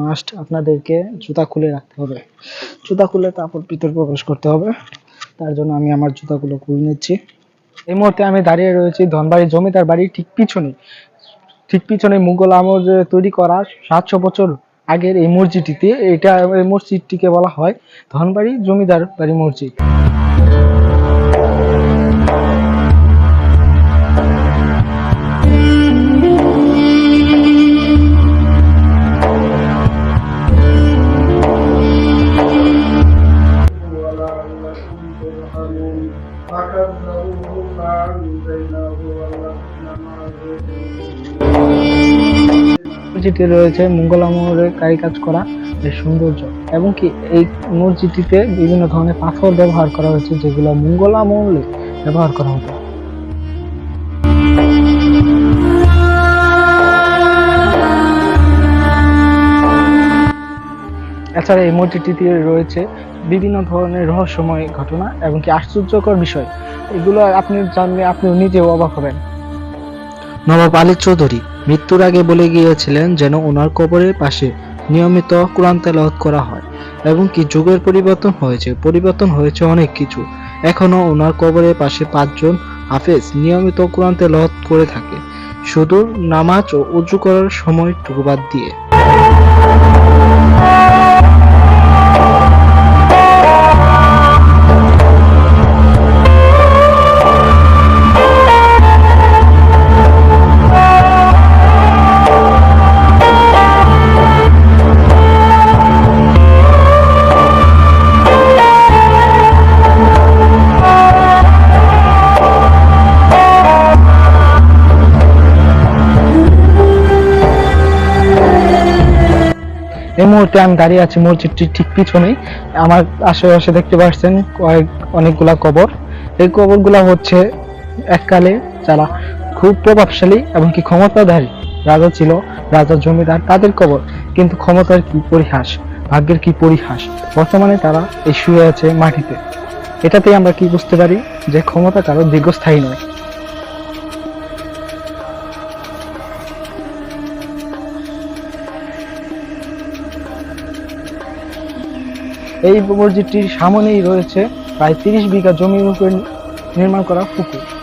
Must আপনাদেরকে জুতা খুলে রাখতে হবে। জুতা খুলে তারপর ভিতরে প্রবেশ করতে হবে। তার জন্য আমি আমার জুতাগুলো খুলে নিচ্ছি। এই মুহূর্তে আমি দাঁড়িয়ে রয়েছি ধনবাড়ি জমিদার বাড়ির ঠিক পিছনে। ঠিক পিছনে মুঘল আমল তৈরি করা সাতশো বছর আগের এই মসজিদটিতে, এটা এই মসজিদটিকে বলা হয় ধনবাড়ি জমিদার বাড়ি মসজিদ। মসজিদে রয়েছে মুঘল আমলের কারিকাজ করা এই সৌন্দর্য। এবং কি এই মসজিদটিতে বিভিন্ন ধরনের পাথর ব্যবহার করা হয়েছে, যেগুলো মুঘল আমলে ব্যবহার করা হতো। এছাড়া এই মসজিদটিতে রয়েছে বিভিন্ন ধরনের রহস্যময় ঘটনা এবং কি আশ্চর্যকর বিষয়। এগুলো আপনি জানলে আপনি নিজেও অবাক হবেন। নবাব আলী চৌধুরী মৃত্যুর আগে বলে গিয়েছিলেন যেন ওনার কবরের পাশে নিয়মিত কোরআন তেলাওয়াত করা হয় এবং কি যুগের পরিবর্তন হয়েছে পরিবর্তন হয়েছে অনেক কিছু। এখনও ওনার কবরের পাশে পাঁচজন হাফেজ নিয়মিত কোরআন তেলাওয়াত করে থাকে। শুধু নামাজ ও উজু করার সময়টুকু বাদ দিয়ে। এই মুহূর্তে আমি দাঁড়িয়ে আছি মসজিদটির ঠিক পিছনেই। আমার আশেপাশে দেখতে পাচ্ছেন কয়েক, অনেকগুলা কবর। এই কবরগুলা হচ্ছে এককালে যারা খুব প্রভাবশালী এবং কি ক্ষমতাধারী রাজা ছিল, রাজা জমিদার, তাদের কবর। কিন্তু ক্ষমতার কি পরিহাস, ভাগ্যের কি পরিহাস? বর্তমানে তারা এই শুয়ে আছে মাটিতে। এটাতেই আমরা কি বুঝতে পারি যে ক্ষমতা কারও দীর্ঘস্থায়ী নয়। এই মসজিদটির সামনেই রয়েছে প্রায় তিরিশ বিঘা জমির উপর নির্মাণ করা পুকুর।